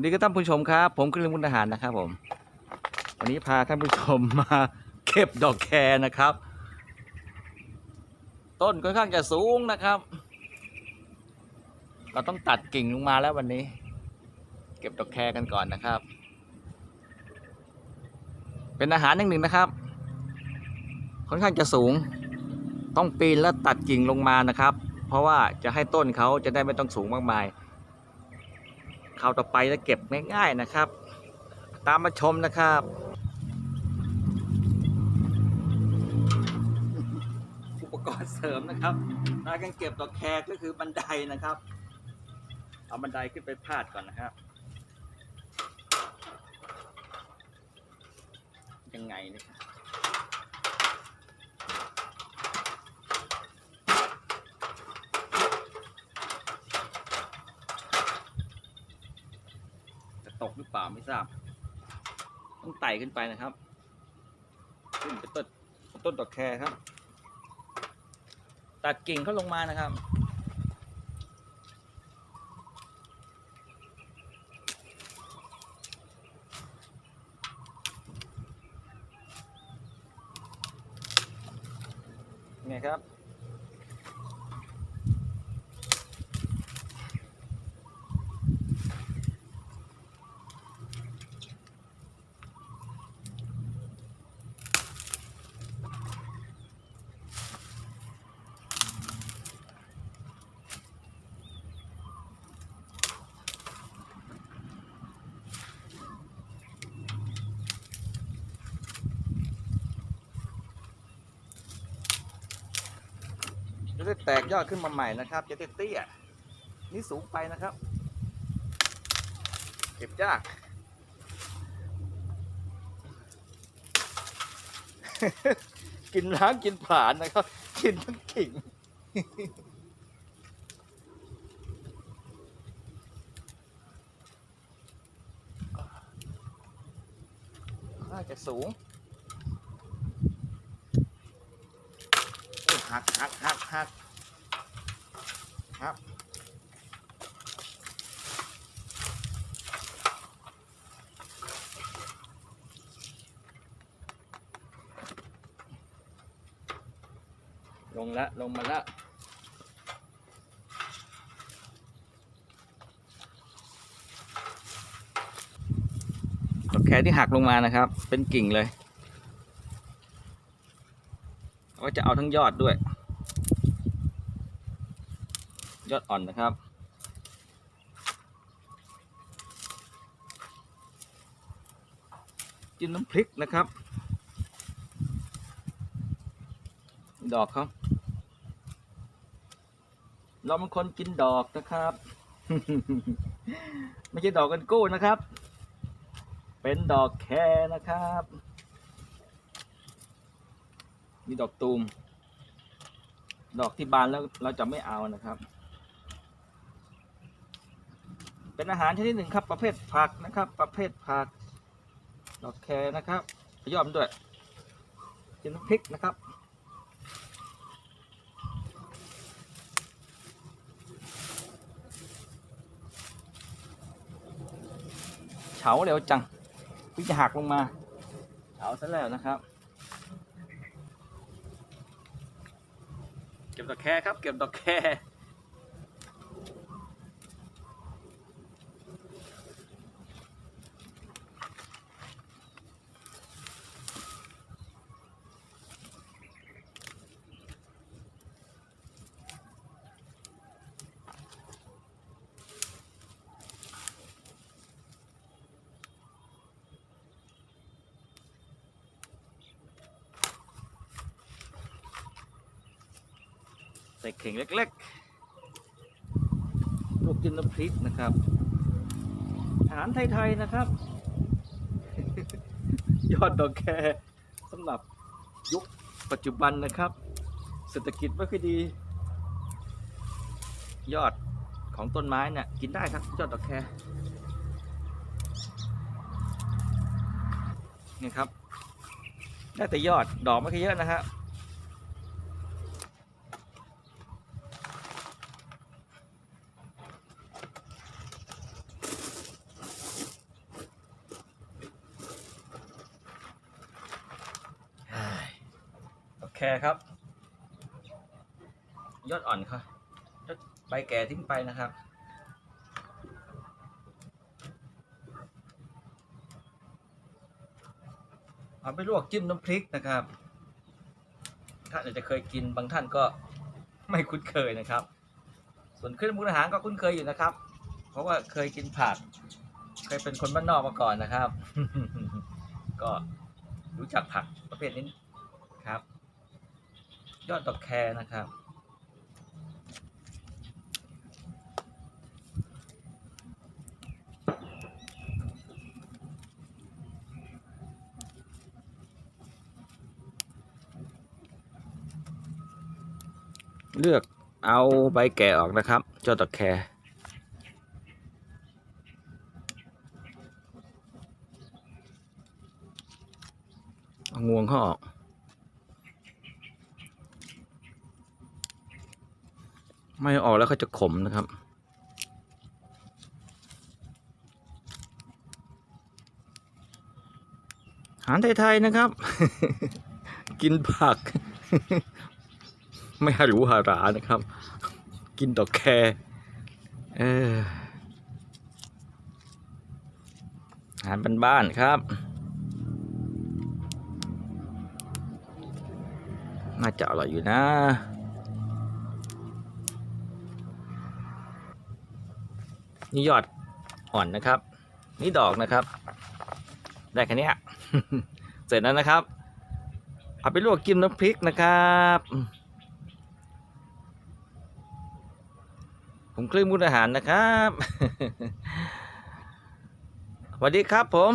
สวัสดีครับท่านผู้ชมครับ ผมคือลุงมุนทหารนะครับผม วันนี้พาท่านผู้ชมมาเก็บดอกแครนะครับ ต้นค่อนข้างจะสูงนะครับ เราต้องตัดกิ่งลงมาแล้ววันนี้ เก็บดอกแครกันก่อนนะครับ เป็นอาหารอย่างหนึ่งนะครับ ค่อนข้างจะสูง ต้องปีนและตัดกิ่งลงมานะครับ เพราะว่าจะให้ต้นเขาจะได้ไม่ต้องสูงมากมาย คราวต่อไปจะเก็บง่าย ๆนะครับ ตามมาชมนะครับอุปกรณ์เสริมนะครับในการเก็บดอกแครก็คือบันไดนะครับ เอาบันไดขึ้นไปพาดก่อนนะครับยังไงนะครับ ตกหรือเปล่าไม่ทราบ ต้องไต่ขึ้นไปนะครับขึ้นไปต้นต้นดอกแครครับ ตัดกิ่งเขาลงมานะครับไงครับ จะได้แตกยอดขึ้นมาใหม่นะครับ จะได้เตี้ยนี่สูงไปนะครับ เก็บยาก กินล้างกินผ่านนะครับ กินทั้งกิ่งน่าจะสูง หักหักหักหักครับลงละลงมาละดอแครที่หักลงมานะครับ เป็นกิ่งเลย ก็จะเอาทั้งยอดด้วย ยอดอ่อนนะครับ จิ้มน้ำพริกนะครับ ดอกเขาเราเป็นคนกินดอกนะครับ ไม่ใช่ดอกกันกู้นะครับ เป็นดอกแคนะครับ มีดอกตูม ดอกที่บานแล้วเราจะไม่เอานะครับ เป็นอาหารชนิดหนึ่งครับ ประเภทผักนะครับ ประเภทผัก ดอกแครนะครับยอมด้วยกินพริกนะครับเฉาเร็วจังเพิ่งจะหักลงมาเฉาซะแล้วนะครับ เก็บ ดอกแครครับ เก็บดอกแค ใส่เข่งเล็กๆลวกจิ้มน้ำพริกนะครับอาหารไทยๆนะครับ ยอดดอกแครสำหรับยุคปัจจุบันนะครับ เศรษฐกิจไม่ค่อยดี ยอดของต้นไม้เนี่ยกินได้ครับยอดดอกแครนี่ครับได้แต่ยอดดอกไม่ค่อยเยอะนะครับ แครครับ ยอดอ่อนครับใบแก่ทิ้งไปนะครับเอาไปลวกจิ้มน้ำพริกนะครับ ท่านอาจจะเคยกินบางท่านก็ไม่คุ้นเคยนะครับ ส่วนเครื่องปรุงอาหารก็คุ้นเคยอยู่นะครับ เพราะว่าเคยกินผัก เคยเป็นคนบ้านนอกมาก่อนนะครับ ก็รู้จักผักประเภทนี้ครับ ยอดดอกแครนะครับ เลือกเอาใบแก่ออกนะครับเจ้าตะแครเอางวงเขาออก ไม่ออกแล้วเขาจะขมนะครับ อาหารไทย ๆ นะครับ กินผัก ไม่หารูหารานะครับ กินดอกแครเอออาหารบ้านๆครับ น่าจะอร่อยอยู่นะ นี่ยอดอ่อนนะครับ นี่ดอกนะครับ ได้แค่นี้เสร็จแล้วนะครับ เอาไปลวกกินน้ำพริกนะครับผมคลื่นมุกอาหารนะครับสวัสดีครับผม